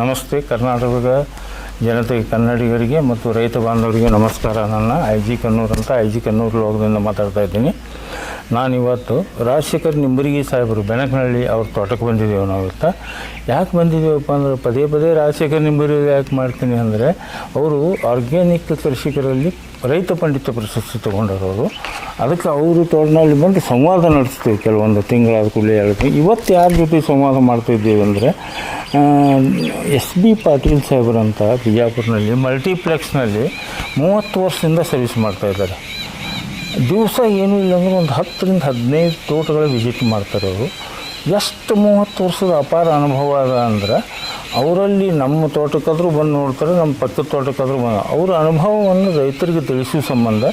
ನಮಸ್ತೆ. ಕರ್ನಾಟಕದ ಜನತೆಗೆ ಕನ್ನಡಿಗರಿಗೆ ಮತ್ತು ರೈತ ಬಾಂಧವರಿಗೆ ನಮಸ್ಕಾರ. ನನ್ನ ಐ ಜಿ ಕನ್ನೂರು ಅಂತ, ಐ ಜಿ ಕನ್ನೂರು ಲೋಕದಿಂದ ಮಾತಾಡ್ತಾ ಇದ್ದೀನಿ. ನಾನಿವತ್ತು ರಾಜಶೇಖರ್ ನಿಂಬರಿಗಿ ಸಾಹೇಬರು ಬೆನಕನಹಳ್ಳಿ ಅವ್ರ ತೋಟಕ್ಕೆ ಬಂದಿದ್ದೇವೆ ನಾವು ಇವತ್ತು. ಯಾಕೆ ಬಂದಿದ್ದೇವಪ್ಪ ಅಂದ್ರೆ ಪದೇ ಪದೇ ರಾಜಶೇಖರ್ ನಿಂಬರಿ ಯಾಕೆ ಮಾಡ್ತೀನಿ ಅಂದರೆ ಅವರು ಆರ್ಗ್ಯಾನಿಕ್ ಕೃಷಿಕರಲ್ಲಿ ರೈತ ಪಂಡಿತ ಪ್ರಶಸ್ತಿ ತೊಗೊಂಡವರು ಅದಕ್ಕೆ ಅವರು ತೋಟನಲ್ಲಿ ಬಂದು ಸಂವಾದ ನಡೆಸ್ತೀವಿ ಕೆಲವೊಂದು ತಿಂಗಳಾದ ಕೂಡಲೇ ಹೇಳ್ತೀವಿ ಇವತ್ತು ಯಾರ ಜೊತೆ ಸಂವಾದ ಮಾಡ್ತಿದ್ದೀವಿ ಅಂದರೆ ಎಸ್ ಬಿ ಪಾಟೀಲ್ ಸಾಹೇಬರಂತ ಬಿಜಾಪುರ್ನಲ್ಲಿ, ಮಲ್ಟಿಪ್ಲೆಕ್ಸ್ನಲ್ಲಿ ಮೂವತ್ತು ವರ್ಷದಿಂದ ಸರ್ವಿಸ್ ಮಾಡ್ತಾಯಿದ್ದಾರೆ ದಿವಸ ಏನೂ ಇಲ್ಲ ಅಂದ್ರೆ ಒಂದು ಹತ್ತರಿಂದ ಹದಿನೈದು ತೋಟಗಳ ವಿಸಿಟ್ ಮಾಡ್ತಾರೆ ಅವರು. ಎಷ್ಟು ಮೂವತ್ತು ವರ್ಷದ ಅಪಾರ ಅನುಭವ ಅದ ಅಂದ್ರೆ ಅವರಲ್ಲಿ ನಮ್ಮ ತೋಟಕ್ಕಾದರೂ ಬಂದು ನೋಡ್ತಾರೆ, ನಮ್ಮ ಪಕ್ಕದ ತೋಟಕ್ಕಾದರೂ ಬಂದು. ಅವರ ಅನುಭವವನ್ನು ರೈತರಿಗೆ ತಿಳಿಸುವ ಸಂಬಂಧ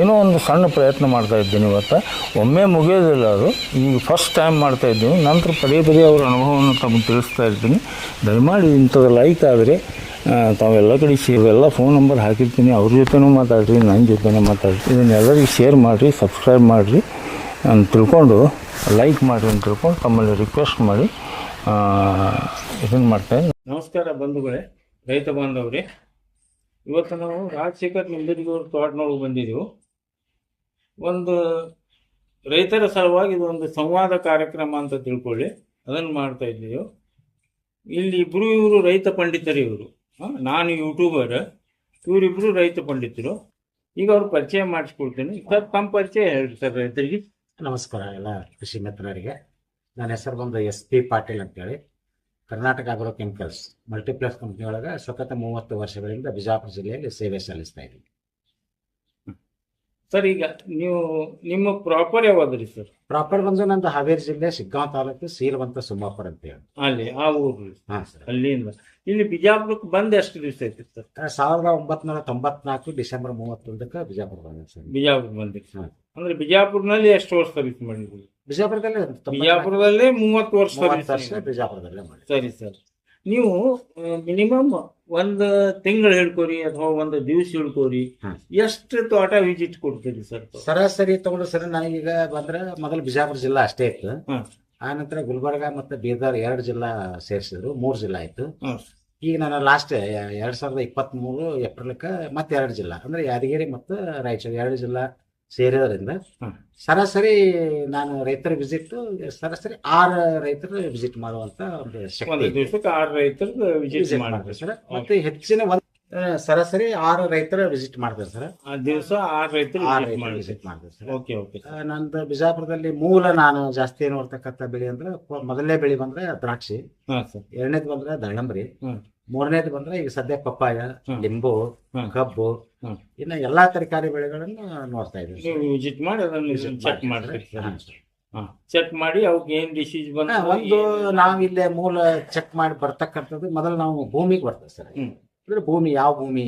ಏನೋ ಒಂದು ಸಣ್ಣ ಪ್ರಯತ್ನ ಮಾಡ್ತಾ ಇದ್ದೀನಿ ಇವತ್ತು. ಒಮ್ಮೆ ಮುಗಿಯೋದಿಲ್ಲ ಅದು. ಈಗ ಫಸ್ಟ್ ಟೈಮ್ ಮಾಡ್ತಾ ಇದ್ದೀನಿ. ನಂತರ ಪದೇ ಪದೇ ಅವರ ಅನುಭವವನ್ನು ತಮಗೆ ತಿಳಿಸ್ತಾ ಇರ್ತೀನಿ. ದಯಮಾಡಿ ಇಂಥದ್ದು ಲೈಕ್ ಆದರೆ ತಾವೆಲ್ಲ ಕಡೆ ಇವೆಲ್ಲ ಫೋನ್ ನಂಬರ್ ಹಾಕಿರ್ತೀನಿ. ಅವ್ರ ಜೊತೆನೂ ಮಾತಾಡ್ರಿ ನನ್ನ ಜೊತೆನೂ ಮಾತಾಡ್ರಿ. ಇದನ್ನೆಲ್ಲರಿಗೂ ಶೇರ್ ಮಾಡಿರಿ ಸಬ್ಸ್ಕ್ರೈಬ್ ಮಾಡಿರಿ. ಅಂತ ತಿಳ್ಕೊಂಡು ಲೈಕ್ ಮಾಡಿರಿ ಅಂತ ತಿಳ್ಕೊಂಡು ತಮ್ಮಲ್ಲಿ ರಿಕ್ವೆಸ್ಟ್ ಮಾಡಿ. ಇದನ್ನು ಮಾಡ್ತೇನೆ ನಮಸ್ಕಾರ ಬಂಧುಗಳೇ ರೈತ ಬಾಂಧವ್ರೆ. ಇವತ್ತು ನಾವು ರಾಜಶೇಖರ್ ನಿಂಬರಿಗವ್ರ ತೋಟನೊಳಗೆ ಬಂದಿದ್ದೆವು ಒಂದು ರೈತರ ಸಲುವಾಗಿ ಇದೊಂದು ಒಂದು ಸಂವಾದ ಕಾರ್ಯಕ್ರಮ ಅಂತ ತಿಳ್ಕೊಳ್ಳಿ. ಅದನ್ನು ಮಾಡ್ತಾ ಇದ್ದೀವಿ. ಇಲ್ಲಿ ಇಬ್ಬರು ಇವರು ರೈತ ಪಂಡಿತರು ಇವರು. ನಾನು ಯೂಟ್ಯೂಬರ್ ಇವರಿಬ್ಬರು ರೈತ ಪಂಡಿತರು. ಈಗ ಅವ್ರು ಪರಿಚಯ ಮಾಡಿಸ್ಕೊಳ್ತೀನಿ ಸರ್ ತಮ್ಮ ಪರಿಚಯ ಹೇಳಿ ಸರ್ ರೈತರಿಗೆ. ನಮಸ್ಕಾರ ಎಲ್ಲ ಕೃಷಿ ಮಿತ್ರರಿಗೆ. ನನ್ನ ಹೆಸರು ಬಂದು ಎಸ್ ಪಿ ಪಾಟೀಲ್ ಅಂತೇಳಿ. Karnataka agro chemicals multiplex company ಒಳಗೆ ಸತತ ಮೂವತ್ತು ವರ್ಷಗಳಿಂದ ಬಿಜಾಪುರ ಜಿಲ್ಲೆಯಲ್ಲಿ ಸೇವೆ ಸಲ್ಲಿಸ್ತಾ ಇದ್ದೀನಿ. ಸರ್ ಈಗ ನೀವು ನಿಮ್ಮ ಪ್ರಾಪರ್ ಯಾವ್ದ್ರಿ ಸರ್? ಪ್ರಾಪರ್ ಬಂದು ನಂದು ಹಾವೇರಿ ಜಿಲ್ಲೆ ಶಿಗ್ಗಾಂವ್ ತಾಲೂಕು ಸೀಲವಂತ ಸುಮ್ಮಾಪುರ ಅಂತೇಳಿ. ಅಲ್ಲಿ ಆ ಊರು. ಹಾ ಸರ್. ಅಲ್ಲಿಂದ. ಇಲ್ಲಿ ಬಿಜಾಪುರಕ್ಕೆ ಬಂದು ಎಷ್ಟು ದಿವಸ ಐತಿ ಸರ್? ಸಾವಿರದ ಒಂಬತ್ನೂರ ತೊಂಬತ್ನಾಲ್ಕು ಡಿಸೆಂಬರ್ ಮೂವತ್ತೊಂದಕ್ಕೆ ಬಿಜಾಪುರ ಬಂದೆ ಸರ್. ಬಿಜಾಪುರ ಬಂದಿ. ಅಂದ್ರೆ ಬಿಜಾಪುರ್ನಲ್ಲಿ ಎಷ್ಟು ವರ್ಷ ಸರ್ವಿಸ್ ಮಾಡಿದ್ರಿ ಬಿಜಾಪುರದಲ್ಲಿ ಬಿಜಾಪುರದಲ್ಲೇ ಮೂವತ್ತು ವರ್ಷ ವರ್ಷ ಬಿಜಾಪುರದಲ್ಲೇ ಮಾಡಿ ಸರಿ ಸರ್. ನೀವು ಮಿನಿಮಮ್ ಒಂದು ತಿಂಗಳು ಹೇಳ್ಕೋರಿ ಅಥವಾ ಒಂದು ದಿವಸ ಹೇಳ್ಕೋರಿ. ಎಷ್ಟು ತೋಟ ವಿಸಿಟ್ ಕೊಡ್ತೀರಿ ಸರ್? ಸರಾಸರಿ ತಗೊಂಡು ಸರ್ ನನಗೀಗ ಬಂದ್ರೆ ಮೊದಲು ಬಿಜಾಪುರ ಜಿಲ್ಲಾ ಅಷ್ಟೇ ಇತ್ತು. ಆ ನಂತರ ಗುಲ್ಬರ್ಗ ಮತ್ತೆ ಬೀದರ್ ಎರಡು ಜಿಲ್ಲಾ ಸೇರಿಸಿದ್ರು ಮೂರು ಜಿಲ್ಲಾ ಆಯ್ತು. ಈಗ ನಾನು ಲಾಸ್ಟ್ ಎರಡ್ ಸಾವಿರದ ಇಪ್ಪತ್ತ್ ಮೂರು ಏಪ್ರಿಲ್ಕ ಮತ್ತೆ ಎರಡು ಜಿಲ್ಲಾ ಅಂದ್ರೆ ಯಾದಗಿರಿ ಮತ್ತು ರಾಯಚೂರು ಎರಡು ಜಿಲ್ಲಾ ಸೇರಿದ್ರಿಂದ. ಸರಾಸರಿ ನಾನು ರೈತರ ವಿಸಿಟ್ ಸರಾಸರಿ ಆರು ರೈತರು ವಿಸಿಟ್ ಮಾಡುವಂತ ಒಂದು ಒಂದು ಶಕ್ತಿ ಇದೆ. ದಿವಸಕ್ಕೆ ಆರು ರೈತರು ವಿಸಿಟ್ Visit ಮಾಡ್ತಾರೆ ಮಾಡ್ತಾರೆ ಸರ್. ಮತ್ತೆ ಹೆಚ್ಚಿನ ಒಂದು ಸರಾಸರಿ ಆರು ರೈತರ ವಿಸಿಟ್ ಮಾಡ್ತಾರೆ ಸರ್. ದಿವಸ ಆರು ರೈತರು ಆರು ರೈತರು ಮಾಡ್ತಾರೆ ವಿಸಿಟ್ ಮಾಡ್ತಾರೆ ಸರ್. ಓಕೆ ಓಕೆ ನಂದು ಬಿಜಾಪುರದಲ್ಲಿ ಮೂಲ ನಾನು ಜಾಸ್ತಿ ನೋಡ್ತಕ್ಕಂಥ ಬೆಳೆ ಅಂದ್ರೆ ಮೊದಲನೇ ಬೆಳೆ ಬಂದ್ರೆ ದ್ರಾಕ್ಷಿ ಎರಡನೇದು ಬಂದ್ರೆ ದಾಳಂಬ್ರಿ. ಮೂರನೇದು ಬಂದ್ರೆ ಈಗ ಸದ್ಯ ಪಪ್ಪಾಯ. ಲಿಂಬು. ಕಬ್ಬು. ಇನ್ನ ಎಲ್ಲಾ ತರಕಾರಿ ಬೆಳೆಗಳನ್ನು ನೋಡ್ತಾ ಇದ್ದೀವಿ. ನೀವು ವಿಸಿಟ್ ಮಾಡಿ ಅದನ್ನು ಚೆಕ್ ಮಾಡ್ತೀರಿ. ಚೆಕ್ ಮಾಡಿ. ಅವ್ಕೆ ಏನ್ ಡಿಸೀಸ್ ಬಂತು ಒಂದು ನಾವಿಲ್ಲೇ ಮೂಲ ಚೆಕ್ ಮಾಡಿ ಬರ್ತಕ್ಕಂಥದ್ದು ಮೊದಲು ನಾವು ಭೂಮಿಗೆ ಬರ್ತದೆ ಸರ್. ಅಂದ್ರೆ ಭೂಮಿ ಯಾವ ಭೂಮಿ.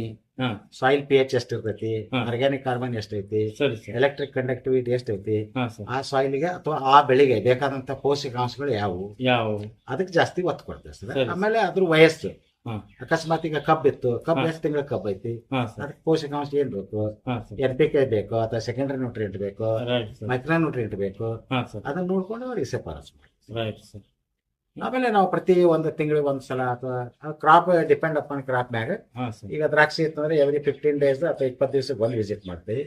ಸಾಯಿಲ್ ಪಿ ಎಚ್ ಎಷ್ಟು ಇರ್ತೈತಿ. ಆರ್ಗ್ಯಾನಿಕ್ ಕಾರ್ಬನ್ ಎಷ್ಟೈತಿ ಎಲೆಕ್ಟ್ರಿಕ್ ಕಂಡಕ್ಟಿವಿಟಿ ಎಷ್ಟೈತಿ ಆ ಸಾಯಿಲ್ಗೆ ಅಥವಾ ಆ ಬೆಳೆಗೆ ಬೇಕಾದಂತ ಪೋಷಕಾಂಶಗಳು ಯಾವುವು ಯಾವ? ಅದಕ್ಕೆ ಜಾಸ್ತಿ ಒತ್ತು ಕೊಡ್ತೇವೆ ಸರ್. ಆಮೇಲೆ ಅದ್ರ ವಯಸ್ಸು. ಅಕಸ್ಮಾತ್ ಈಗ ಕಬ್ ಇತ್ತು ಕಬ್. ಎಷ್ಟು ತಿಂಗಳ ಕಬ್ ಐತಿ? ಅದಕ್ಕೆ ಪೋಷಕಾಂಶ ಏನ್ ಬೇಕು? ಎನ್ ಪಿ ಕೆ ಬೇಕು ಅಥವಾ ಸೆಕೆಂಡರಿ ನ್ಯೂಟ್ರಿಯೆಂಟ್ ಬೇಕು? ಮೈಕ್ರೋ ನ್ಯೂಟ್ರಿಯೆಂಟ್ ಬೇಕು? ಅದನ್ನ ನೋಡ್ಕೊಂಡು ಅವ್ರಿಗೆ ಸಿಫಾರಸ್ ಮಾಡಿ. ಆಮೇಲೆ ನಾವು ಪ್ರತಿ ಒಂದು ತಿಂಗಳಿಗೆ ಒಂದ್ ಸಲ ಅಥವಾ ಕ್ರಾಪ್ ಡಿಪೆಂಡ್ ಅಪಾನ್ ಕ್ರಾಪ್ ಮ್ಯಾಗ ಈಗ ದ್ರಾಕ್ಷಿ ಇತ್ತು ಅಂದ್ರೆ ಎವ್ರಿ ಫಿಫ್ಟೀನ್ ಡೇಸ್ ಅಥವಾ ಇಪ್ಪತ್ತು ದಿವಸಕ್ಕೆ ಒಂದು ವಿಸಿಟ್ ಮಾಡ್ತೀವಿ.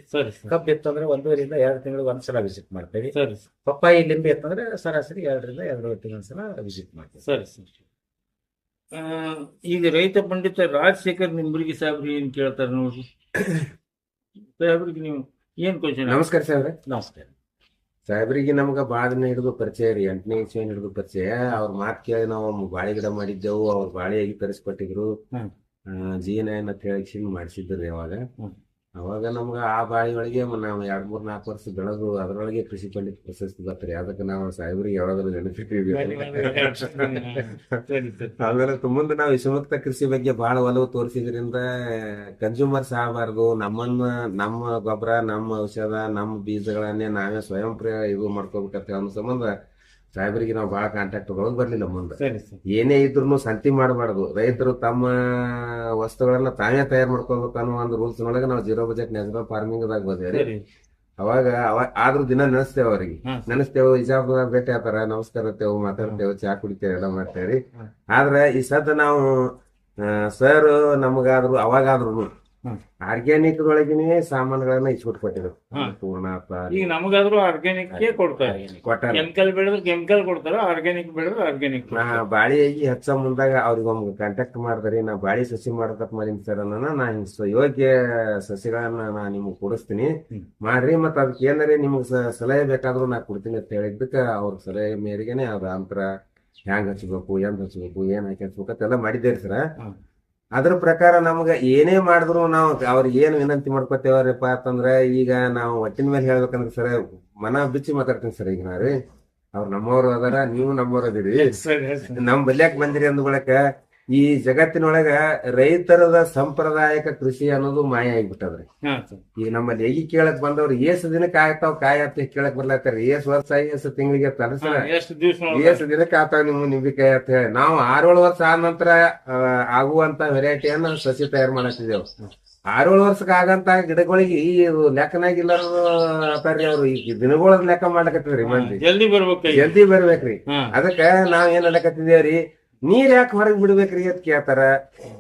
ಸರಿ ಇತ್ತು ಅಂದ್ರೆ ಒಂದೂರಿಂದ ಎರಡು ತಿಂಗಳಿಗೆ ಒಂದ್ಸಲ ವಿಸಿಟ್ ಮಾಡ್ತೀವಿ. ಪಪ್ಪಾಯಿ ಲಿಂಬೆ ಇತ್ತಂದ್ರೆ ಸರಾಸರಿ ಎರಡರಿಂದ ಎರಡು ತಿಂಗಳ ವಿಸಿಟ್ ಮಾಡ್ತೀವಿ. ಸರಿ ಸರ್ ಆ, ಈಗ ರೈತ ಪಂಡಿತ ರಾಜಶೇಖರ್ ನಿಂಬರಿಗೆ ಸಾಹೇಬ್ರಿ ಏನ್ ಕೇಳ್ತಾರೆ ನೋಡ್ರಿ? ಸಾಹೇಬ್ರಿಗೆ ನೀವು ಏನ್ ಕ್ವಶನ್ ನಮಸ್ಕಾರ ಸಾಹೇಬ್ರೆ. ನಮಸ್ಕಾರ ಸಾಹೇಬ್ರಿಗೆ ನಮ್ಗೆ ಬಾಳ ದಿನ ಹಿಡಿದು ಪರಿಚಯ ರೀ ಎಂಟನೇ ಇಸ್ವಿ ಹಿಡಿದು ಪರಿಚಯ. ಅವ್ರ ಮಾತು ಕೇಳಿ ನಾವು ಬಾಳೆ ಗಿಡ ಮಾಡಿದ್ದೆವು ಅವ್ರ ಬಾಳೆಯಾಗಿ ತರಿಸ್ಕೊಟ್ಟಿದ್ರು. ಜೀನ ಅಂತ ಹೇಳಿ ಮಾಡಿಸಿದ್ರಿ ಅವಾಗ. ಅವಾಗ ನಮ್ಗ ಆ ಬಾಳಿ ಒಳಗೆ ನಾವು ಎರಡ್ ಮೂರ್ ನಾಲ್ಕು ವರ್ಷ ಬೆಳೆದು ಅದ್ರೊಳಗೆ ಕೃಷಿ ಪಂಡಿತ ಪ್ರಶಸ್ತಿ ಬರ್ತಾರೆ. ಅದಕ್ಕೆ ನಾವು ಸಾಹೇಬ್ರಿಗೆ ಯಾವಾಗಲೂ ನೆನಪಿಟ್ಟಿವಿ ಆಮೇಲೆ ಮುಂದೆ ನಾವು ವಿಷಮುಕ್ತ ಕೃಷಿ ಬಗ್ಗೆ ಬಹಳ ಒಲವು ತೋರಿಸಿದ್ರಿಂದ ಕನ್ಸ್ಯೂಮರ್ಸ್ ಆಗಬಾರ್ದು ನಮ್ಮನ್ನ ನಮ್ಮ ಗೊಬ್ಬರ ನಮ್ಮ ಔಷಧ ನಮ್ಮ ಬೀಜಗಳನ್ನೇ ನಾವೇ ಸ್ವಯಂ ಪ್ರೇರ ಇದು ಮಾಡ್ಕೋಬೇಕಂತ ಅನ್ನೋ ಸಂಬಂಧ ಸಾಹೇಬರಿಗೆ ನಾವು ಬಹಳ ಕಾಂಟ್ಯಾಕ್ಟ್ ಒಳಗೆ ಬರ್ಲಿಲ್ಲ ಮುಂದೆ ಸರಿ ಸರ್ ಏನೇ ಇದ್ರು ಸಂತಿ ಮಾಡಬಾರ್ದು ರೈತರು ತಮ್ಮ ವಸ್ತುಗಳನ್ನ ತಾವೇ ತಯಾರು ಮಾಡ್ಕೋಬೇಕು ಅನ್ನೋ ಒಂದು ರೂಲ್ಸ್ ಒಳಗೆ ನಾವು ಜೀರೋ ಬಜೆಟ್ ನ್ಯಾಚುರಲ್ ಫಾರ್ಮಿಂಗ್ ದಾಗ ಬಂದೇವ್ರಿ ಸರಿ ಅವಾಗ ಅವ ಆದ್ರೂ ದಿನ ನೆನೆಸ್ತೇವೆ ಅವ್ರಿಗೆ ಹ್ಮ್. ನೆನೆಸ್ತೇವೆ ಇಜಾಬ್ದಾರ್ ಭೇಟಿ ಆತಾರ ನಮಸ್ಕಾರತ್ತೇವು ಮಾತಾಡ್ತೇವೆ ಚಾ ಕುಡಿತೇವೆ ಎಲ್ಲ ಮಾಡ್ತೇವ್ರಿ. ಆದ್ರೆ ಈ ಸದ್ದ ನಾವು ಸರ್ ನಮಗಾದ್ರು ಅವಾಗಾದ್ರು. ಆರ್ಗ್ಯಾನಿಕ್ ಒಳಗಿನೇ ಸಾಮಾನುಗಳನ್ನ ಇಸ್ಕೊಟ್ ಕೊಟ್ಟಿದ್ರು ಈಗ ನಮಗಾದ್ರೂ ಆರ್ಗ್ಯಾನಿಕ್ ಕೊಡ್ತಾರೆ. ಕೊಟ್ಟಾರೆ. ಕೆಮಿಕಲ್ ಬೆಳೆದ್ರೆ ಕೆಮಿಕಲ್ ಕೊಡ್ತಾರೆ ಆರ್ಗ್ಯಾನಿಕ್ ಬೆಳೆದ್ರೆ ಆರ್ಗ್ಯಾನಿಕ್ ನಾ ಬಾಳಿ ಆಗಿ ಹಚ್ಚ ಮುಂದಾಗ ಅವ್ರಿಗೆ ಒಮ್ಮೆ ಕಾಂಟ್ಯಾಕ್ಟ್ ಮಾಡಿದ್ರಿ ನಾ ಬಾಳಿ ಸಸಿ ಮಾಡಕತ್ ಮಾಡೀನಿ ಸರ್ ಅನ್ನ ನಾ ಯೋಗ್ಯ ಸಸಿಗಳನ್ನ ನಾ ನಿಮ್ಗೆ ಕೊಡಿಸ್ತೀನಿ. ಮಾಡ್ರಿ ಮತ್ತ ಅದಕ್ಕೆ ಏನಾರೇ ನಿಮ್ಗೆ ಸಲಹೆ ಬೇಕಾದ್ರೂ ನಾ ಕೊಡ್ತೀನಿ ಅಂತ ಹೇಳಿದ್ದಕ್ಕೆ ಅವ್ರ ಸಲಹೆ ಮೇರೆಗೆನೆ ಅದ ಅಂತರ ಹ್ಯಾಂಗ್ ಹಚ್ಬೇಕು ಏನ್ ಹಚ್ಬೇಕು ಏನ್ ಹಾಕಿ ಹಚ್ಬೇಕು ಅಂತೆಲ್ಲ ಮಾಡಿದ್ದೇರಿ ಸರ್. ಅದ್ರ ಪ್ರಕಾರ ನಮ್ಗ ಏನೇ ಮಾಡಿದ್ರು ನಾವು ಅವ್ರಿಗೆ ಏನ್ ವಿನಂತಿ ಮಾಡ್ಕೊತೇವ್ರಪ್ಪ ಅಂತಂದ್ರ ಈಗ ನಾವು ಒಟ್ಟಿನ ಮೇಲೆ ಹೇಳ್ಬೇಕಂದ್ರೆ ಸರ್ ಮನ ಬಿಚ್ಚಿ ಮಾತಾಡ್ತೀನಿ ಸರ್ ಈಗ ರೀ ಅವ್ರು ನಮ್ಮವ್ರು ಅದಾರ ನೀವು ನಮ್ಮವ್ರ ಅದಿರಿ. ನಮ್ ಬಲ್ಯಾಕ್ ಬಂದಿರಿ ಅಂದ ಬಳಕ ಈ ಜಗತ್ತಿನೊಳಗ ರೈತರದ ಸಂಪ್ರದಾಯಕ ಕೃಷಿ ಅನ್ನೋದು ಮಾಯ ಆಗ್ಬಿಟ್ಟದ್ರಿ. ಈಗ ನಮ್ಮಲ್ಲಿ ಎಗಿ ಕೇಳಕ್ ಬಂದವ್ರು ಏಸ್ ದಿನಕ್ಕೆ ಆಗ್ತಾವ್ ಕಾಯಿ ಅಂತ ಕೇಳಕ್ ಬರ್ಲಾತಾರ ಏಸ್ ವರ್ಷ ಏಸ್ ತಿಂಗಳಿಗೆ ತಲಸ ಎಷ್ಟು ದಿನಕ್ಕೆ ಆಗ್ತಾವ ನಿಮ್ ನಿಂಬಿಕಾಯಿ ಅಂತ ಹೇಳಿ. ನಾವು ಆರೇಳು ವರ್ಷ ಆದ ನಂತರ ಆಗುವಂತ ವೆರೈಟಿಯನ್ನ ಸಸಿ ತಯಾರು ಮಾಡತ್ತಿದ್ದೇವೆ ಆರೇಳು ವರ್ಷಕ್ಕೆ ಆಗಂತ ಗಿಡಗಳಿಗೆ ಈ ಲೆಕ್ಕನಾಗಿಲ್ಲ ಅವರು ಅವ್ರು ಈ ದಿನಗಳ ಲೆಕ್ಕ ಮಾಡ್ಲಕತ್ತಿದ್ರಿ ಮಂದಿ. ಜಲ್ದಿ ಬರ್ಬೇಕು ಜಲ್ದಿ ಬರ್ಬೇಕ್ರಿ. ಅದಕ್ಕ ನಾವ್ ಏನ್ ಅಡಕತ್ತಿದೇವ್ರಿ ನೀರ್ ಯಾಕೆ ಹೊರಗೆ ಬಿಡ್ಬೇಕ್ರಿ ಅಂತ ಕೇಳ್ತಾರ?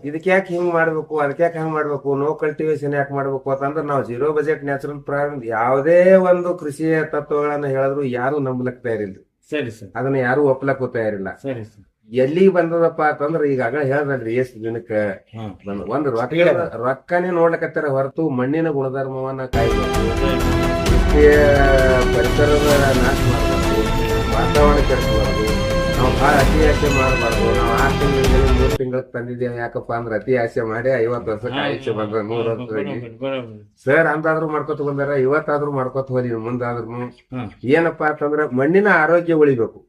ಇದಕ್ಕೆ ಯಾಕೆ ಹಿಂಗ್ ಮಾಡ್ಬೇಕು? ಅದಕ್ಕೆ ಯಾಕೆ ಹಂಗ್ ಮಾಡ್ಬೇಕು? ನೋ ಕಲ್ಟಿವೇಶನ್ ಯಾಕೆ ಮಾಡ್ಬೇಕು ಅಂತಂದ್ರೆ ನಾವು ಜೀರೋ ಬಜೆಟ್ ನ್ಯಾಚುರಲ್ ಪ್ರಾರಂಭ ಯಾವುದೇ ಒಂದು ಕೃಷಿಯ ತತ್ವಗಳನ್ನ ಹೇಳಿದ್ರು ಯಾರು ನಂಬಲಕ್ ತಯಾರಿಲ್ರಿ. ಸರಿ ಸರ್. ಅದನ್ನ ಯಾರು ಒಪ್ಲಕ್ಕೂ ತಯಾರಿಲ್ಲ. ಸರಿ ಸರ್. ಎಲ್ಲಿ ಬಂದದಪ್ಪ ಅಂತಂದ್ರ ಈಗಾಗಲೇ ಹೇಳ್ದಲ್ರಿ ಎಷ್ಟು ದಿನಕ್ಕ ಒಂದ್ ರೊಕ್ಕ ರೊಕ್ಕನೇ ನೋಡ್ಲಕತ್ತಾರ ಹೊರತು ಮಣ್ಣಿನ ಗುಣಧರ್ಮವನ್ನ ಕಾಯ್ದು ಪರಿಸರದ ನಾಶ ಮಾಡಬಾರ್ದು ವಾತಾವರಣ ಕೆಡಿಸಬಾರ್ದು. ನಾವು ಭಾಳ ಅತಿ ಆಸೆ ಮಾಡಬಾರ್ದು. ನಾವು ಆರ್ ತಿಂಗಳು ಮೂರು ತಿಂಗಳಿಗೆ ತಂದಿದ್ದೇವೆ. ಯಾಕಪ್ಪ ಅಂದ್ರೆ ಅತಿ ಆಸೆ ಮಾಡಿ ಐವತ್ತು ವರ್ಷಕ್ಕೆ ಆಯುಷ್ಯ ಬಂದ್ರೆ ನೂರ ವರ್ಷ ಸರ್ ಅಂತಾದ್ರೂ ಮಾಡ್ಕೊತ ಬಂದಾರ ಇವತ್ತಾದ್ರೂ ಮಾಡ್ಕೊತ ಹೋಗಿ ಮುಂದಾದ್ರೂ. ಏನಪ್ಪಾ ಅಂತಂದ್ರೆ ಮಣ್ಣಿನ ಆರೋಗ್ಯ ಉಳಿಬೇಕು.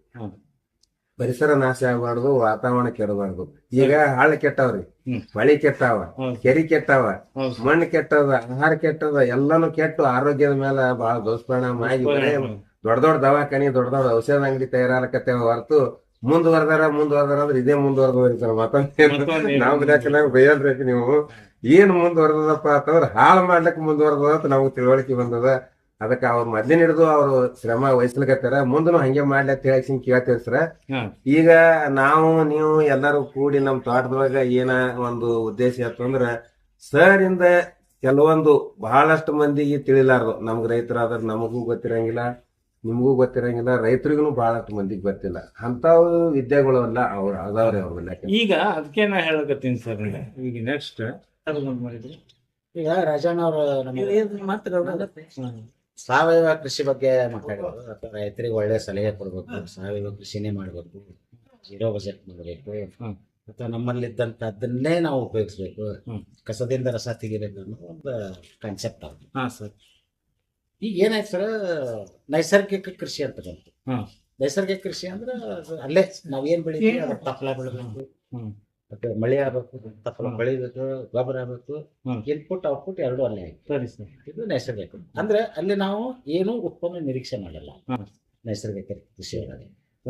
ಪರಿಸರ ನಾಶ ಆಗಬಾರ್ದು ವಾತಾವರಣ ಕೆಡಬಾರ್ದು. ಈಗ ಹಾಳ ಕೆಟ್ಟವ್ರಿ. ಮಳಿ ಕೆಟ್ಟಾವ ಕೆರಿ ಕೆಟ್ಟಾವ ಹೌದು. ಮಣ್ಣು ಕೆಟ್ಟದ ಆಹಾರ ಕೆಟ್ಟದ ಎಲ್ಲಾನು ಕೆಟ್ಟು ಆರೋಗ್ಯದ ಮೇಲೆ ಬಹಳ ದುಷ್ಪರಿಣಾಮ ಆಗಿ. ದೊಡ್ಡ ದೊಡ್ಡ ದವಾಖಾನಿ ದೊಡ್ಡ ದೊಡ್ಡ ಔಷಧ ಅಂಗಡಿ ತಯಾರಾಲಕತ್ತೇವ ಹೊರತು ಮುಂದುವರೆದಾರ ಮುಂದುವರೆದಾರ ಅಂದ್ರೆ ಇದೇ ಮುಂದುವರೆದ ಮತ್ತೊಂದು? ನಾವು ಚೆನ್ನಾಗಿ ಬೈಯಲ್ರಿ ನೀವು. ಏನ್ ಮುಂದುವರೆದಪ್ಪ ಅಂತಂದ್ರೆ ಹಾಳು ಮಾಡ್ಲಿಕ್ಕೆ ಮುಂದುವರೆದ ಅಂತ ನಮ್ಗೆ ತಿಳುವಳಿಕೆ ಬಂದದ. ಅದಕ್ಕೆ ಅವ್ರ ಮೊದ್ಲಿನ ಹಿಡಿದು ಅವ್ರು ಶ್ರಮ ವಹಿಸ್ಲಿಕತ್ತಾರ. ಮುಂದನು ಹಂಗೆ ಮಾಡ್ಲಿ ಅಂತ ಹೇಳಿ ಹಿಂಗ್ ಕೇಳ್ತೇವೆ ಸರ್. ಈಗ ನಾವು ನೀವು ಎಲ್ಲರೂ ಕೂಡಿ ನಮ್ಮ ತೋಟದೊಳಗ ಏನ ಒಂದು ಉದ್ದೇಶ ಅಂತಂದ್ರ ಸರ್ ಇಂದ ಕೆಲವೊಂದು ಬಹಳಷ್ಟು ಮಂದಿಗೆ ತಿಳಿಲಾರದು. ನಮ್ಗೆ ರೈತರಾದ್ರೆ ನಮಗೂ ಗೊತ್ತಿರಂಗಿಲ್ಲ. ನಿಮಗೂ ಗೊತ್ತಿರಂಗಿಲ್ಲ ರೈತರಿಗೂ ಬಹಳಷ್ಟು ಮಂದಿಗೆ ಗೊತ್ತಿಲ್ಲ. ಅಂತಾವು ವಿದ್ಯೆಗಳು ಎಲ್ಲ ಅವ್ರ ಅದಾವ್ರಿ ಅವ್ರ ಈಗ ಅದಕ್ಕೆ ನಾ ಹೇಳಕತ್ತೀನಿ ಸರ್ ಈಗ ನೆಕ್ಸ್ಟ್ ಮಾಡಿದ್ರಿ? ಈಗ ರಾಜಣ್ಣ ಅವರು ಸಾವಯವ ಕೃಷಿ ಬಗ್ಗೆ ಮಾತಾಡಿದ್ರು ಅಥವಾ ರೈತರಿಗೆ ಒಳ್ಳೆ ಸಲಹೆ ಕೊಡ್ಬೇಕು ಸಾವಯವ ಕೃಷಿನೇ ಮಾಡ್ಬೇಕು ಜೀರೋ ಬಜೆಟ್ ಮಾಡಬೇಕು. ಅಥವಾ ನಮ್ಮಲ್ಲಿದ್ದಂಥದ್ದನ್ನೇ ನಾವು ಉಪಯೋಗಿಸ್ಬೇಕು. ಹ್ಮ್. ಕಸದಿಂದ ರಸ ತೆಗಿಬೇಕು ಅನ್ನೋ ಒಂದು ಕಾನ್ಸೆಪ್ಟ್ ಆಗುತ್ತೆ ಹಾ ಸರ್. ಈಗ ಏನಾಯ್ತು ಸರ್ ನೈಸರ್ಗಿಕ ಕೃಷಿ ಅಂತ ಬಂತು. ನೈಸರ್ಗಿಕ ಕೃಷಿ ಅಂದ್ರೆ ಅದು ಅಲ್ಲೇ ನಾವೇನ್ ಬೆಳಿತೀವಿ? ಅದ್ರ ತಪ್ಪಲ ಬೆಳಿಬೇಕು. ಮತ್ತೆ ಮಳೆ ಆಗ್ಬೇಕು ತಪ್ಪಲ ಮಳೆ ಬೆಳಿಬೇಕು ಗೊಬ್ಬರ ಆಗ್ಬೇಕು. ಇನ್ಪುಟ್ ಔಟ್ಪುಟ್ ಎರಡೂ ಅಲ್ಲೇ ಆಯ್ತು. ಇದು ನೈಸರ್ಗಿಕ. ಅಂದ್ರೆ ಅಲ್ಲಿ ನಾವು ಏನು ಉತ್ಪನ್ನ ನಿರೀಕ್ಷೆ ಮಾಡಲ್ಲ. ನೈಸರ್ಗಿಕ ಕೃಷಿ ಒಳಗೆ.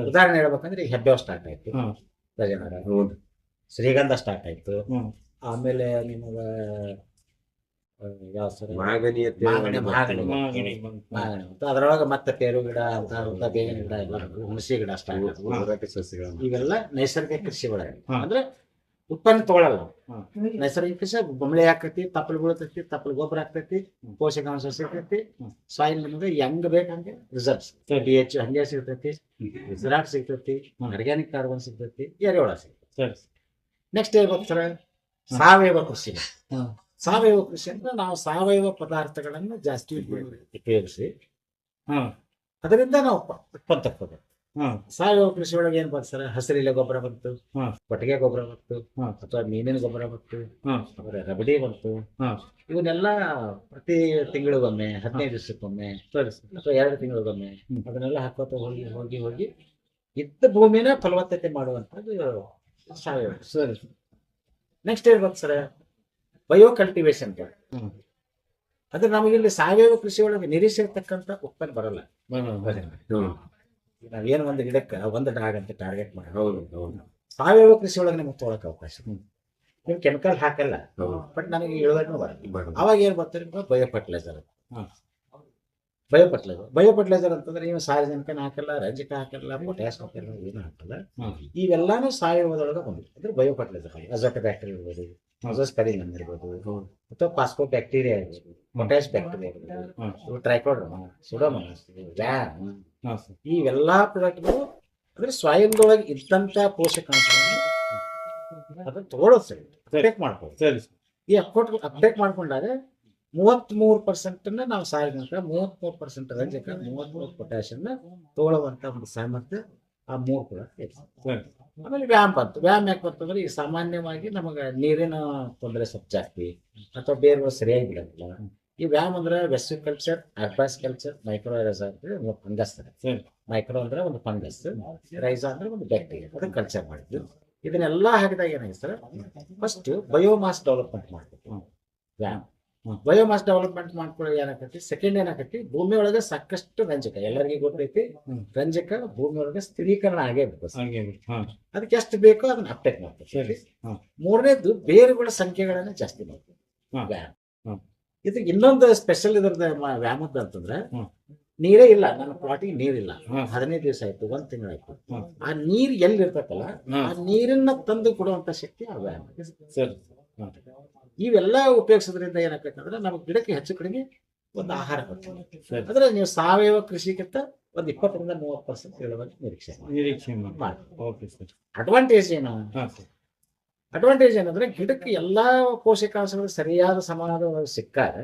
ಉದಾಹರಣೆ ಹೇಳ್ಬೇಕಂದ್ರೆ ಈಗ ಹೆಬ್ಬೆ ಸ್ಟಾರ್ಟ್ ಆಯ್ತು. ಶ್ರೀಗಂಧ ಸ್ಟಾರ್ಟ್ ಆಯ್ತು. ಆಮೇಲೆ ನಿಮಗ ಯಾವ ಸರ್. ಮಾಗಣಿ ಮಾಗಣಿ ಅದ್ರೊಳಗೆ ಮತ್ತೆ ಪೇರು ಗಿಡ ಅಂತ ಅಂತ ಬೇವಿನ ಗಿಡ ಎಲ್ಲ ಹುಣಸಿ ಗಿಡ ಇವೆಲ್ಲ ನೈಸರ್ಗಿಕ ಕೃಷಿ ಒಳಗೆ. ಅಂದ್ರೆ ಉತ್ಪನ್ನ ತಗೊಳಲ್ಲ. ನೈಸರ್ಗಿಕ ಕೃಷಿ ಬೊಂಬಳೆ ಹಾಕತಿ ತಪ್ಪಲು ಬೀಳ್ತೈತಿ ತಪ್ಪಲು ಗೊಬ್ಬರ ಹಾಕ್ತೈತಿ ಪೋಷಕಾಂಶ ಸಿಗ್ತೈತಿ. ಸಾಯಿಲ್ ನಿಮಗೆ ಹೆಂಗ್ ಬೇಕಂಗೆ ರಿಸಲ್ಟ್ಸ್ ಸರಿ. ಡಿ ಎಚ್ ಹಂಗೆ ಸಿಗ್ತೈತಿ ರಿಸರಾಟ್ ಸಿಗ್ತೈತಿ ಆರ್ಗ್ಯಾನಿಕ್ ಕಾರ್ಬನ್ ಸಿಗ್ತೈತಿ ಎರೆಹುಳ ಸಿಗ್ತೈತಿ. ಸರಿ. ನೆಕ್ಸ್ಟ್ ಏನ್ ಗೊತ್ತರ ಸಾವಯವ ಕೃಷಿ. ಸಾವಯವ ಕೃಷಿ ಅಂದ್ರೆ ನಾವು ಸಾವಯವ ಪದಾರ್ಥಗಳನ್ನು ಜಾಸ್ತಿ ಉಪಯೋಗಿಸಿ. ಹಾ. ಅದರಿಂದ ನಾವು ಉತ್ಪನ್ನ ತಕ್ಕೋಬೇಕು ಹ್ಮ್ ಸಾವಯವ ಕೃಷಿ ಒಳಗೆ ಏನ್ ಬರ್ತಾರೆ ಹಸಿರಿಲೆ ಗೊಬ್ಬರ ಬಂತು. ಕೊಟ್ಟಿಗೆ ಗೊಬ್ಬರ ಬಂತು. ಅಥವಾ ಮೀನಿನ ಗೊಬ್ಬರ ಬಂತು ರಬಡಿ ಬಂತು. ಹ್ಮ್. ಇವನ್ನೆಲ್ಲ ಪ್ರತಿ ತಿಂಗಳಿಗೊಮ್ಮೆ ಹದಿನೈದು ದಿವಸಕ್ಕೊಮ್ಮೆ ಸರಿ ಸರ್. ಅಥವಾ ಎರಡು ತಿಂಗಳಿಗೊಮ್ಮೆ. ಅದನ್ನೆಲ್ಲ ಹಾಕೋತ ಹೋಗಿ ಹೋಗಿ ಹೋಗಿ ಇದ್ದ ಭೂಮಿನ ಫಲವತ್ತತೆ ಮಾಡುವಂತದ್ದು ಸಾವಯವ ಸರಿ ನೆಕ್ಸ್ಟ್ ಏನ್ ಬಂತು ಸರ್? ಬಯೋ ಕಲ್ಟಿವೇಶನ್ ಅಂತ ಅಂದ್ರೆ ನಮಗಿಲ್ಲಿ ಸಾವಯವ ಕೃಷಿ ಒಳಗೆ ನಿರೀಕ್ಷಿರ್ತಕ್ಕಂಥ ಉತ್ಪನ್ನ ಬರಲ್ಲ. ನಾವೇನು ಒಂದು ಗಿಡಕ್ಕೆ ಒಂದು ಡಾಗ್ ಅಂತ ಟಾರ್ಗೆಟ್ ಮಾಡಿ. ಹೌದು ಹೌದು. ಸಾವಯವ ಕೃಷಿ ಒಳಗೆ ನಿಮಗೆ ತೊಗೊಳಕ್ ಅವಕಾಶ. ನೀವು ಕೆಮಿಕಲ್ ಹಾಕಲ್ಲ ಬಟ್ ನನಗೆ ಇಳುವರಿನೂ ಬರಲ್ಲ. ಅವಾಗ ಏನ್ ಬರ್ತಾರೆ bio fertiliser. Bio fertiliser bio fertiliser ಅಂತಂದ್ರೆ ನೀವು ಸಾರಜನಕನ ಹಾಕಲ್ಲ ರಂಜಕ ಹಾಕಲ್ಲ ಪೊಟ್ಯಾಸ್ ಹಾಕಲ್ಲ ಏನು ಹಾಕಲ್ಲ. ಇವೆಲ್ಲಾನು ಸಾವಯವದೊಳಗೆ ಬಂದಿದೆ. ಅಂದ್ರೆ ಬಯೋ ಫರ್ಟಿಲೈಸರ್ ಅಜೋಟ ಬ್ಯಾಕ್ಟೀರಿಯಾ ಇರ್ಬೋದು ಕರಿಲನ್ ಇರ್ಬೋದು ಅಥವಾ ಪಾಸ್ಕೋ ಬ್ಯಾಕ್ಟೀರಿಯಾ ಇರ್ಬೋದು. ಪೊಟ್ಯಾಶ್ ಬ್ಯಾಕ್ಟೀರಿಯಾ ಇರ್ಬೋದು. ಟ್ರೈಕೋಡರ್ಮ ಸುಡೋಮೋನಾಸ್ ವ್ಯಾನ್ ಇವೆಲ್ಲಾ ಪ್ರಾಡಕ್ಟ್ಗಳು ಅಂದ್ರೆ ಸ್ವಯಂದೊಳಗೆ ಇದ್ದಂತ ಪೋಷಕಾಂಶಗಳನ್ನು ಅದನ್ನ ತಗೊಳ್ಳೋದು ಸರಿ. ಅಪ್ಡೇಟ್ ಮಾಡ್ಬೋದು ಸರಿ. ಈ ಅಪ್ಡೇಟ್ ಅಪ್ಡೇಟ್ ಮಾಡ್ಕೊಂಡಾಗ ಮೂವತ್ಮೂರು ಪರ್ಸೆಂಟ್ ನಾವು ಸಾರ್ವಜನಿಕ ಮೂವತ್ಮೂರು ಪರ್ಸೆಂಟ್ ರಂಜಕ ಮೂವತ್ಮೂರು ಪೊಟ್ಯಾಶಿಯನ್ನ ತಗೊಳ್ಳುವಂತ ಒಂದು ಸಾಮರ್ಥ್ಯ ಆ ಮೂರು ಕೂಡ ಆಮೇಲೆ ವ್ಯಾಯಾಮ ಬಂತು. ವ್ಯಾಯಾಮ ಯಾಕೆ ಬಂತಂದ್ರೆ ಈ ಸಾಮಾನ್ಯವಾಗಿ ನಮಗೆ ನೀರಿನ ತೊಂದರೆ ಸ್ವಲ್ಪ ಜಾಸ್ತಿ, ಅಥವಾ ಬೇರೆ ಸರಿಯಾಗಿ ಬಿಡೋದಿಲ್ಲ. ಈ ವ್ಯಾಯಾಮ ಅಂದ್ರೆ ವೆಸ್ಟ್ ಕಲ್ಚರ್ ಅರ್ಬಾಸ್ ಕಲ್ಚರ್ ಮೈಕ್ರೋ ರೈಸಾ ಅಂದ್ರೆ ಒಂದು ಫಂಗಸ್ ಮೈಕ್ರೋ ಅಂದ್ರೆ ಒಂದು ಫಂಗಸ್ ರೈಸಾ ಅಂದ್ರೆ ಒಂದು ಬ್ಯಾಕ್ಟೀರಿಯಾ ಅದನ್ನ ಕಲ್ಚರ್ ಮಾಡಿದ್ದು. ಇದನ್ನೆಲ್ಲ ಹಾಕಿದಾಗ ಏನಾಗಿದೆ ಸರ್? ಫಸ್ಟ್ ಬಯೋಮಾಸ್ ಡೆವಲಪ್ಮೆಂಟ್ ಮಾಡಬೇಕು. ವ್ಯಾಯಾಮ. ಬಯೋಮಾಸ್ ಡೆವಲಪ್ಮೆಂಟ್ ಮಾಡ್ಕೊಳ್ಳೋ ಏನಾಕತಿ ಸೆಕೆಂಡ್ ಏನಾಕತಿ ಭೂಮಿ ಒಳಗೆ ಸಾಕಷ್ಟು ರಂಜಕ. ಎಲ್ಲರಿಗೂ ಗೊತ್ತೈತಿ? ರಂಜಕ ಭೂಮಿ ಒಳಗೆ ಸ್ಥಿರೀಕರಣ ಆಗೇ ಬೇಕು ಅದಕ್ಕೆ ಎಷ್ಟು ಬೇಕೋ ಅದನ್ನ ಅಪ್ಡೇಟ್ ಮಾಡ್ತೀವಿ ಮೂರನೇದು ಬೇರುಗಳ ಸಂಖ್ಯೆಗಳನ್ನ ಜಾಸ್ತಿ ಮಾಡ್ತೀವಿ. ಇದು ಇನ್ನೊಂದು ಸ್ಪೆಷಲ್ ಇದ್ರದ ವ್ಯಾಮದ ಅಂತಂದ್ರೆ. ನೀರೇ ಇಲ್ಲ. ನನ್ನ ಪ್ಲಾಟಿಗೆ ನೀರಿಲ್ಲ. ಹದಿನೈದು ದಿವಸ ಆಯ್ತು ಒಂದ್ ತಿಂಗಳಾಯ್ತು ಆಯ್ತು. ಆ ನೀರ್ ಎಲ್ಲಿ ಇರ್ತೈತಲ್ಲ ಆ ನೀರನ್ನ ತಂದು ಕೊಡುವಂತ ಶಕ್ತಿ ಆ ವ್ಯಾಯಾಮ ಇವೆಲ್ಲ ಉಪಯೋಗಿಸೋದ್ರಿಂದ ಏನಾಗತ್ತೆ ಅಂದ್ರೆ ನಮ್ಗೆ ಗಿಡಕ್ಕೆ ಹೆಚ್ಚು ಕಡಿಮೆ ಒಂದು ಆಹಾರ ಬರ್ತದೆ ಅಂದ್ರೆ ನೀವು ಸಾವಯವ ಕೃಷಿಗಿಂತ ಒಂದು ಇಪ್ಪತ್ತರಿಂದ ಮೂವತ್ತು ಪರ್ಸೆಂಟ್ ಇಳುವರಿ ನಿರೀಕ್ಷೆ. ನಿರೀಕ್ಷೆ ಮಾಡಿ. ಅಡ್ವಾಂಟೇಜ್ ಏನು? ಅಡ್ವಾಂಟೇಜ್ ಏನಂದ್ರೆ ಗಿಡಕ್ಕೆ ಎಲ್ಲಾ ಪೋಷಕಾಂಶಗಳು ಸರಿಯಾದ ಸಮಾನವಾಗಿ ಸಿಕ್ಕಾಗ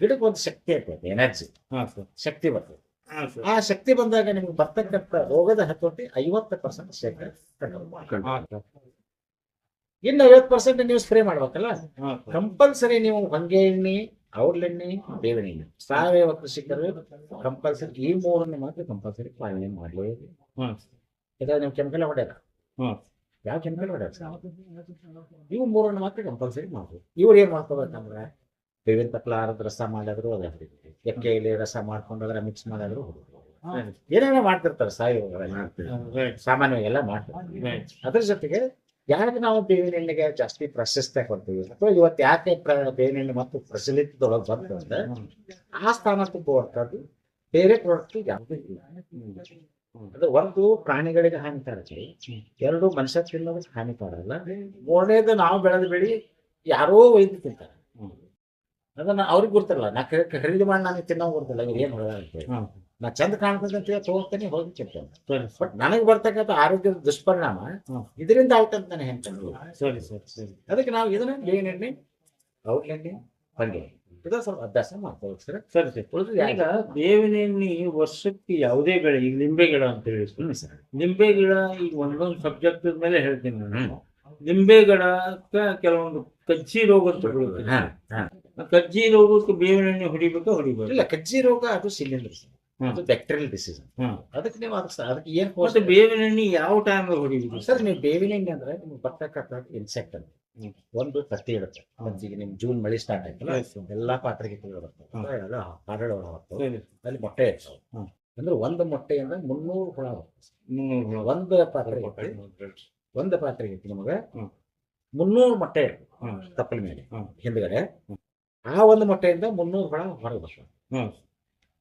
ಗಿಡಕ್ಕೆ ಒಂದು ಶಕ್ತಿ ಆಗ್ತದೆ ಎನರ್ಜಿ ಶಕ್ತಿ ಬರ್ತದೆ. ಆ ಶಕ್ತಿ ಬಂದಾಗ ನಿಮ್ಗೆ ಬರ್ತಕ್ಕಂಥ ರೋಗದ ಹತೋಟಿ ಐವತ್ತು ಪರ್ಸೆಂಟ್ ಶೇಕಡ ಕಂಟ್ರೋಲ್ ಮಾಡ್ಬೋದು. ಹಾಂ ಸರ್ ಇನ್ನು ಐವತ್ತು ಪರ್ಸೆಂಟ್ ನೀವು ಸ್ಪ್ರೇ ಮಾಡ್ಬೇಕಲ್ಲ? ಕಂಪಲ್ಸರಿ ನೀವು ಹೊಂಗೆ ಎಣ್ಣೆ ಔಡ್ಲೆಣ್ಣೆ ಬೇವಿನ ಎಣ್ಣೆ. ಸಾವಯವ ಕೃಷಿಕರು ಕಂಪಲ್ಸರಿ ಈ ಮೂರನ್ನು ಮಾತ್ರ ಕಂಪಲ್ಸರಿ ಪಾಲನೆ ಮಾಡಲೇಬೇಕು. ಯಾಕಂದ್ರೆ ನೀವು ಕೆಮಿಕಲ್ ಹೊಡೆಯಲ್ಲ? ಯಾವ ಕೆಮಿಕಲ್ ಹೊಡೆಯಲ್ಲ? ಇವು ಮೂರನ್ನು ಮಾತ್ರ ಕಂಪಲ್ಸರಿ ಮಾಡ್ಬೋದು ಇವ್ರು ಏನ್ ಮಾಡ್ಕೋಬೇಕಂದ್ರೆ ಬೇವಿನ ತಪ್ಪಲ ಆರದ ರಸ ಮಾಡಿದ್ರು ಅದೇ ಹೊಡಿತೀವಿ ಎಕ್ಕೆ ಎಲೆ ರಸ ಮಾಡ್ಕೊಂಡು ಅದರ ಮಿಕ್ಸ್ ಮಾಡಿದ್ರು ಏನೇನೋ ಮಾಡ್ತಿರ್ತಾರೆ ಸಾವಯವ ಸಾಮಾನ್ಯವಾಗಿ ಎಲ್ಲ ಮಾಡ್ತಾರೆ. ಅದ್ರ ಜೊತೆಗೆ ಯಾಕೆ ನಾವು ಬೇವಿನ ಎಣ್ಣೆಗೆ ಜಾಸ್ತಿ ಪ್ರಾಶಸ್ತ್ಯ ಕೊಡ್ತೀವಿ? ಅಥವಾ ಇವತ್ತು ಯಾಕೆ ಬೇವಿನ ಎಣ್ಣೆ ಮತ್ತು ಪ್ರಚಲಿತದೊಳಗೆ ಬಂತು ಅಂದ್ರೆ ಆ ಸ್ಥಾನ ತುಂಬುವಂಥದ್ದು ಬೇರೆ ಪ್ರಾಡಕ್ಟ್ ಯಾವುದೂ ಇಲ್ಲ. ಅದು ಒಂದು ಪ್ರಾಣಿಗಳಿಗೆ ಹಾನಿಕಾರಕ. ಎರಡು ಮನುಷ್ಯ ತಿನ್ನೋದು ಹಾನಿಕಾರ ಅಲ್ಲ. ಮೂರನೇದು ನಾವು ಬೆಳೆದ ಬೆಳಿ ಯಾರೋ ಒಯ್ದು ತಿಂತಾರೆ. ಅದನ್ನ ಅವ್ರಿಗೆ ಗೊತ್ತಿರಲ್ಲ ನಾ ಖರೀದಿ ಮಾಡಿ ನನಗೆ ತಿನ್ನೋ ಗೊತ್ತಿಲ್ಲ ಏನ್ ಹೊಡೆದ ಅಂತೇಳಿ ಹಾಂ ನಾ ಚಂದ ಕಾಣ್ತದೆ ಅಂತ ಹೇಳಿ ತಗೋತೀನಿ ಹೋಗಿ ಸರಿ ಸರ್. ಬಟ್ ನನಗೆ ಬರ್ತಕ್ಕಂಥ ಆರೋಗ್ಯದ ದುಷ್ಪರಿಣಾಮ. ಇದರಿಂದ ಆಯ್ತಂತ ನಾನು ಹೇಳ್ತೇನೆ. ಸರಿ ಸರಿ ಸರಿ. ಅದಕ್ಕೆ ನಾವು ಇದನ್ನ ಎಣ್ಣೆ? ಔಟ್ಲೆಣ್ಣೆ ಹಂಗೆ ಇದು ಸ್ವಲ್ಪ ಅಭ್ಯಾಸ ಮಾಡ್ಕೋಬೇಕು ಸರ್? ಸರಿ ಸರಿ. ಉಳಿದು ಈಗ ಬೇವಿನ ಎಣ್ಣೆ ವರ್ಷಕ್ಕೆ ಯಾವುದೇ ಗಿಡ ಈಗ ನಿಂಬೆ ಗಿಡ ಅಂತ ಹೇಳಿ ಸರ್. ನಿಂಬೆ ಗಿಡ ಈಗ ಒಂದೊಂದು ಸಬ್ಜೆಕ್ಟ್ ಮೇಲೆ ಹೇಳ್ತೀನಿ ನಾನು. ನಿಂಬೆ ಗಿಡಕ್ಕೆ ಕೆಲವೊಂದು ಕಜ್ಜಿ ರೋಗ ಅಂತ. ಕಜ್ಜಿ ರೋಗಕ್ಕೆ ಬೇವಿನ ಎಣ್ಣೆ ಹೊಡಿಬೇಕಾ ಹೊಡಿಬೇಕು ಇಲ್ಲ ಕಜ್ಜಿ ರೋಗ ಅದು ಸಿಲಿಂಡರ್ ಹ್ಮ್. ಅದು ಬ್ಯಾಕ್ಟೀರಿಯಲ್ ಡಿಸೀಸ್ ಅದಕ್ಕೆ ನೀವು ಅದಕ್ಕೆ ಅದಕ್ಕೆ ಏನ್ ಮತ್ತೆ ಬೇವಿನ ಎಣ್ಣೆ ಯಾವ ಟೈಮ್ ಹೊಡಿಬೇಕು ಸರ್ ನೀವು ಬೇವಿನ ಎಣ್ಣೆ ಅಂದ್ರೆ ನಿಮ್ಗೆ ಬರ್ತಕ್ಕಂಥ ಇನ್ಸೆಕ್ಟ್ ಅಂತ ಒಂದು ತತ್ತಿ ಇರುತ್ತೆ. ಮಜ್ಜಿಗೆ ನಿಮ್ ಜೂನ್ ಮಳೆ ಸ್ಟಾರ್ಟ್ ಆಯ್ತಲ್ಲ. ಎಲ್ಲಾ ಪಾತ್ರೆಗೆ ಬರ್ತವೆ. ಎಲ್ಲ ಅಲ್ಲಿ ಮೊಟ್ಟೆ ಇರ್ತಾವ. ಅಂದ್ರೆ ಒಂದು ಮೊಟ್ಟೆಯಿಂದ ಮುನ್ನೂರು ಹುಳ ಮುನ್ನೂರು ಒಂದು ಪಾತ್ರೆ ಒಂದು ಪಾತ್ರೆಗೆ ನಿಮಗೆ. ಮುನ್ನೂರು ಮೊಟ್ಟೆ. ತಪ್ಪಲ ಮೇಲೆ. ಹಿಂದ್ಗಡೆ ಆ ಒಂದು ಮೊಟ್ಟೆಯಿಂದ ಮುನ್ನೂರು ಹುಳ ಹೊರಗೆ ಬರ್ತವೆ. ಹ್ಮ್.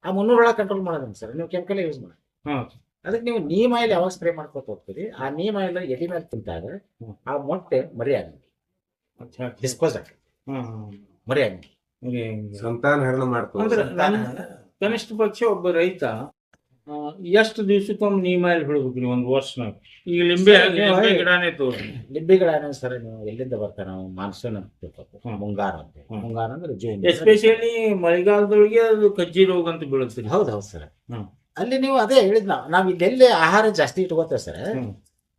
ಆ ಮುನ್ನೂರ ಒಳಗೆ ಕಂಟ್ರೋಲ್ ಮಾಡೋದನ್ನ ಸರ್. ನೀವು ಕೆಮಿಕಲ್ ಯೂಸ್ ಮಾಡಿ. ಅದಕ್ಕೆ ನೀವು ನೀಮ್ ಆಯಿಲ್ ಯಾವಾಗ ಸ್ಪ್ರೇ ಮಾಡ್ಕೊತ ಹೋಗ್ತೀರಿ ಆ ನೀಮ್ ಆಯಿಲ್ ಎಲಿ ಮೇಲೆ ತಿಂತಾಗ ಆ ಮೊಟ್ಟೆ ಮರಿ ಆಗಂಗಿ ಅಚ್ಚಾ. ಡಿಸ್ಪೋಸ್ ಆಗ್ತದೆ. ಮರಿ ಆಗಂಗಿ ಸರಿ, ಸಂತಾನ ಹರಣ ಮಾಡ್ತಾರೆ ಕನಿಷ್ಠ ಪಕ್ಷ ಒಬ್ಬ ರೈತ ಎಷ್ಟು ದಿವ್ಸಕ್ಕೊಮ್ಮೆ ನೀ ಮೇಲೆ ಬಿಡ್ಬೇಕ್ರಿ ಒಂದು ವರ್ಷನಾಗ? ಈಗ ಲಿಂಬೆ ಸರಿ, ಹಾಕಿ ತೋರಿ ಲಿಂಬೆ. ಗಿಡನೇ ಸರ್ ನೀವು ಎಲ್ಲಿಂದ ಬರ್ತಾರೆ ನಾವು ಮಾನ್ಸೂನ್ ಅಂತ ತಿಳ್ಕೊಬೇಕು. ಮುಂಗಾರ ಅಂತ ಮುಂಗಾರ ಅಂದ್ರೆ ಜೂನ್. ಎಸ್ಪೆಷಲಿ ಮಳೆಗಾಲದೊಳಗೆ ಅದು ಕಜ್ಜಿ ರೋಗ ಅಂತ ಬೀಳುತ್ತೆ. ಹೌದು ಹೌದು ಸರ್. ಹ್ಮ್. ಅಲ್ಲಿ ನೀವು ಅದೇ ಹೇಳಿದ್ ನಾವು ನಾವ್ ಇಲ್ಲೆಲ್ಲಿ ಆಹಾರ ಜಾಸ್ತಿ ಇಟ್ಕೋತೇವೆ ಸರ್.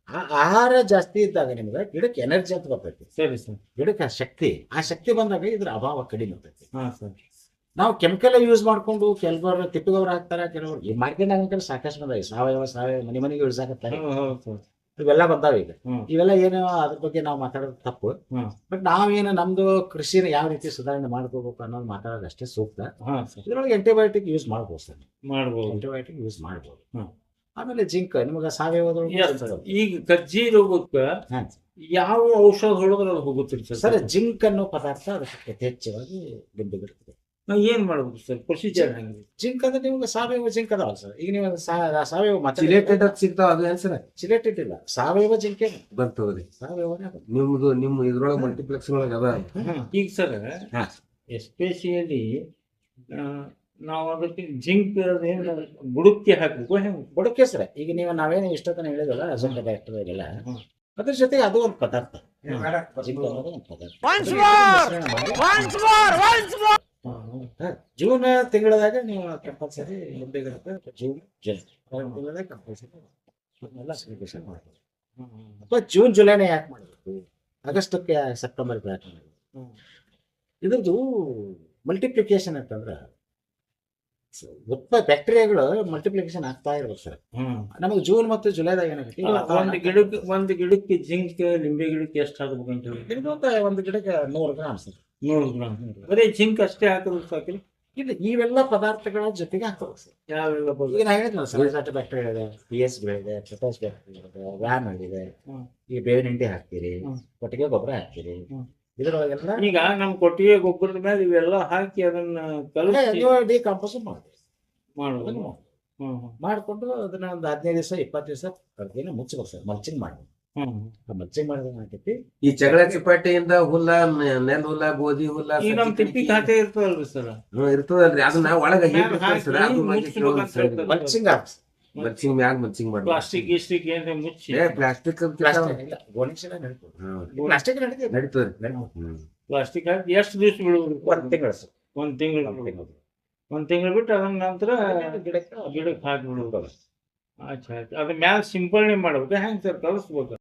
ಆ ಆಹಾರ ಜಾಸ್ತಿ ಇದ್ದಾಗ ನಿಮ್ಗೆ ಗಿಡಕ್ಕೆ ಎನರ್ಜಿ ಅಂತ ಬರ್ತೈತಿ. ಸರಿ ಸರ್. ಗಿಡಕ್ಕೆ ಶಕ್ತಿ ಆ ಶಕ್ತಿ ಬಂದಾಗ ಇದ್ರ ಅಭಾವ ಕಡಿಮೆ ಇರ್ತೈತಿ ಹಾ ಸರ್. ನಾವು ಕೆಮಿಕಲ್ ಯೂಸ್ ಮಾಡ್ಕೊಂಡು ಕೆಲವರು ತಿಪ್ಪಿ ಗೊಬ್ಬರ ಹಾಕ್ತಾರೆ ಕೆಲವರು. ಈ ಮಾರ್ಕೆಟ್ ಆಗಂಕಲ್ ಸಾಕಷ್ಟು ಬಂದಾವೆ. ಸಾವಯವ ಸಾವಯವ ಮನೆ ಮನೆಗೆ ಯೂಸ್ ಹೌದು ಇವೆಲ್ಲ ಬಂದಾವ ಈಗ. ಇವೆಲ್ಲ ಏನು ಅದ್ರ ಬಗ್ಗೆ ನಾವು ಮಾತಾಡೋದು ತಪ್ಪು. ಬಟ್ ನಾವೇನು ನಮ್ದು ಕೃಷಿನ ಯಾವ ರೀತಿ ಸುಧಾರಣೆ ಮಾಡ್ಕೋಬೇಕು ಅನ್ನೋದು ಮಾತಾಡೋದು ಅಷ್ಟೇ ಸೂಕ್ತ. ಇದ್ರೊಳಗೆ ಆಂಟಿಬಯೋಟಿಕ್ ಯೂಸ್ ಮಾಡ್ಬೋದು ಸರ್. ಮಾಡ್ಬೋದು. ಆಂಟಿಬಯೋಟಿಕ್ ಯೂಸ್ ಮಾಡ್ಬೋದು. ಆಮೇಲೆ ಜಿಂಕ್ ನಿಮಗೆ ಸಾವಯವ ಈಗ ಕಜ್ಜಿ ರೋಗಕ್ಕ ಯಾವ ಔಷಧ ಹೊಡೆದ್ರೆ ಅದು ಹೋಗುತ್ತೆ ಸರ್ ಜಿಂಕ್ ಅನ್ನೋ ಪದಾರ್ಥ ಅದಕ್ಕೆ ಯಥೇಚ್ಛವಾಗಿ ಲಿಂಬೆ ಗಿಡಕ್ಕೆ ಏನ್ ಮಾಡ್ಬೇಕು ಸರ್? ಪ್ರೊಸೀಜರ್ ಹೆಂಗೆ ಜಿಂಕ್ ಅಂದ್ರೆ ನಿಮ್ಗೆ ಸಾವಯವ ಜಿಂಕ್ ಅದಾವ ಸರ್. ಈಗ ನೀವು ಸಾ- ಸಾವಯವ ಚಿಲೇಟೆಡ್ ಅಂತ ಸಿಗ್ತಾವ ಅದು ಏನ್ ಸರ್ ಚಿಲೇಟೆಡ್ ಇಲ್ಲ. ಸಾವಯವ ಜಿಂಕೆ ಬರ್ತದ್ರಿ ಸಾವಯವನೇ ಅದು. ನಿಮ್ದು ನಿಮ್ ಇದ್ರೊಳಗೆ ಮಲ್ಟಿಪ್ಲೆಕ್ಸ್ ಒಳಗೆ ಅದ. ಈಗ ಸರ್ ಎಸ್ಪೆಷಿಯಲಿ ಎಸ್ಪೆಷಲಿ ನಾವು ಅದಕ್ಕೆ ಜಿಂಕ್ ಏನು ಬುಡಕ್ಕೆ ಹಾಕ್ಬೇಕು ಹೆಂಗೆ? ಬುಡಕ್ಕೆ ಸರ್. ಈಗ ನೀವು ನಾವೇನು ಇಷ್ಟತನ ಹೇಳಿದಲ್ಲ ಅಸಂಕ ಡೈರೆಕ್ಟರ್ಗೆಲ್ಲ ಹ್ಮ್. ಅದ್ರ ಜೊತೆಗೆ ಅದು ಒಂದು ಪದಾರ್ಥ. ಜಿಂಕ್ ಅನ್ನೋದು ಒಂದು ಪದಾರ್ಥ. ಜೂನ್ ತಿಂಗಳದಾಗ ನೀವು ಕಂಪಲ್ಸರಿ ಮುಂದೆ ಜೂನ್ ತಿಂಗಳದಾಗ ಕಂಪಲ್ಸರಿ ಎಲ್ಲ ಅಪ್ಲಿಕೇಶನ್ ಅಥವಾ ಜೂನ್ ಜುಲೈನೇ ಯಾಕೆ ಮಾಡಬೇಕು ಆಗಸ್ಟಕ್ಕೆ ಸೆಪ್ಟೆಂಬರ್ ಯಾಕೆ ಹ್ಮ್. ಇದ್ರದ್ದು ಮಲ್ಟಿಪ್ಲಿಕೇಶನ್ ಅಂತಂದ್ರೆ ಉತ್ಪ ಬ್ಯಾಕ್ಟೀರಿಯಾಗಳು ಮಲ್ಟಿಪ್ಲಿಕೇಶನ್ ಆಗ್ತಾ ಇರ್ಬೇಕು ಸರ್. ಹ್ಮ್. ನಮಗೆ ಜೂನ್ ಮತ್ತು ಜುಲೈದಾಗ ಏನಾಗುತ್ತೆ? ಒಂದು ಗಿಡಕ್ಕೆ ಒಂದು ಗಿಡಕ್ಕೆ ಜಿಂಕ್ ನಿಂಬೆ ಗಿಡಕ್ಕೆ ಎಷ್ಟು ಹಾಕ್ಬೇಕು ಅಂತ ಹೇಳಿ. ಒಂದು ಗಿಡಕ್ಕೆ ನೂರು ಗ್ರಾಮ್ ಸರ್. ನೂರು ಗ್ರಾಮ್ ಬರೀ ಜಿಂಕ್ ಅಷ್ಟೇ ಹಾಕೋದು ಸಾಕಿಲ್ಲ. ಇಲ್ಲ ಇವೆಲ್ಲ ಪದಾರ್ಥಗಳ ಜೊತೆಗೆ ಹಾಕೋದು ಸರ್. ಯಾವೆಲ್ಲ ಈಗ ನಾ ಹೇಳಿದ್ನಲ್ಲ ಸರ್ ಬ್ಯಾಕ್ಟೀರಿಯಾ ಇದೆ ಪಿ ಎಸ್ ಇದೆ ಪೊಟಾಸ್ ಬ್ಯಾಕ್ಟೀರಿಯಾ ಇದೆ ಈ ಬೇವಿನ ಹಿಂಡಿ ಹಾಕ್ತೀರಿ ಕೊಟ್ಟಿಗೆ ಗೊಬ್ಬರ ಹಾಕ್ತೀರಿ. ಇದ್ರೊಳಗೆಲ್ಲ ಈಗ ನಮ್ಮ ಕೊಟ್ಟಿಗೆ ಗೊಬ್ಬರದ ಮೇಲೆ ಇವೆಲ್ಲ ಹಾಕಿ ಅದನ್ನ ಕಲಸಿ. ನೀವು ಡಿಕಾಂಪೋಸ್ ಮಾಡಿ ಮಾಡೋದು. ಮಾಡಿಕೊಂಡು ಅದನ್ನ ಒಂದು ಹದಿನೈದು ದಿವಸ ಇಪ್ಪತ್ತು ದಿವಸ ಮುಚ್ಚಬೇಕು ಸರ್ ಮಲ್ಚಿಂಗ್ ಮಾಡಿ ಹ್ಮ್. ಮಲ್ಚಿಂಗ್ ಮಾಡಿದ್ರೆ ಏನಾಗ್ತೈತಿ ಈ ಜಗಳ ಚಿಪಾಟಿಯಿಂದ ಹುಲ್ಲ ನೆಲ್ ಹುಲ್ಲ ಗೋಧಿ ಹುಲ್ಲ ಈಗ ನಮ್ ತಿಪ್ಪಿ ಖಾತೆ ಇರ್ತದಲ್ರಿ ಸರ್. ಹ್ಮ್, ಇರ್ತದಲ್ರಿ. ಅದನ್ನ ಒಳಗ ಹಾಕ್ಸ್ ಮಲ್ಚಿಂಗ್ ಮ್ಯಾಗ ಮಚ್ಚಿಂಗ್ ಮಾಡಿ ಪ್ಲಾಸ್ಟಿಕ್ ಗಿಸ್ಟಿಕ್ ಏನ್ರಿ ಮುಚ್ಚಿ. ಏ ಪ್ಲಾಸ್ಟಿಕ್ ಪ್ಲಾಸ್ಟಿಕ್ ನಡೀತದ್ರಿ ಪ್ಲಾಸ್ಟಿಕ್ ಹಾಕಿ ಎಷ್ಟು ದಿವಸ ಬಿಡುವ್ರಿ ಒಂದ್ ತಿಂಗಳು ಸರ್. ಒಂದ್ ತಿಂಗಳು ಒಂದ್ ತಿಂಗಳು. ಬಿಟ್ಟು ಅದನ್ನ ನಂತರ ಗಿಡಕ್ಕೆ ಗಿಡಕ್ಕೆ ಹಾಕಿ ಬಿಡುವುದು ಆಯ್ತು ಆಯ್ತು. ಅದ್ರ ಮ್ಯಾಲ ಸಿಂಪಡಣೆ ಮಾಡ್ಬೇಕು. ಹೆಂಗ್ ಸರ್ ಕಲಿಸ್ಬೇಕು?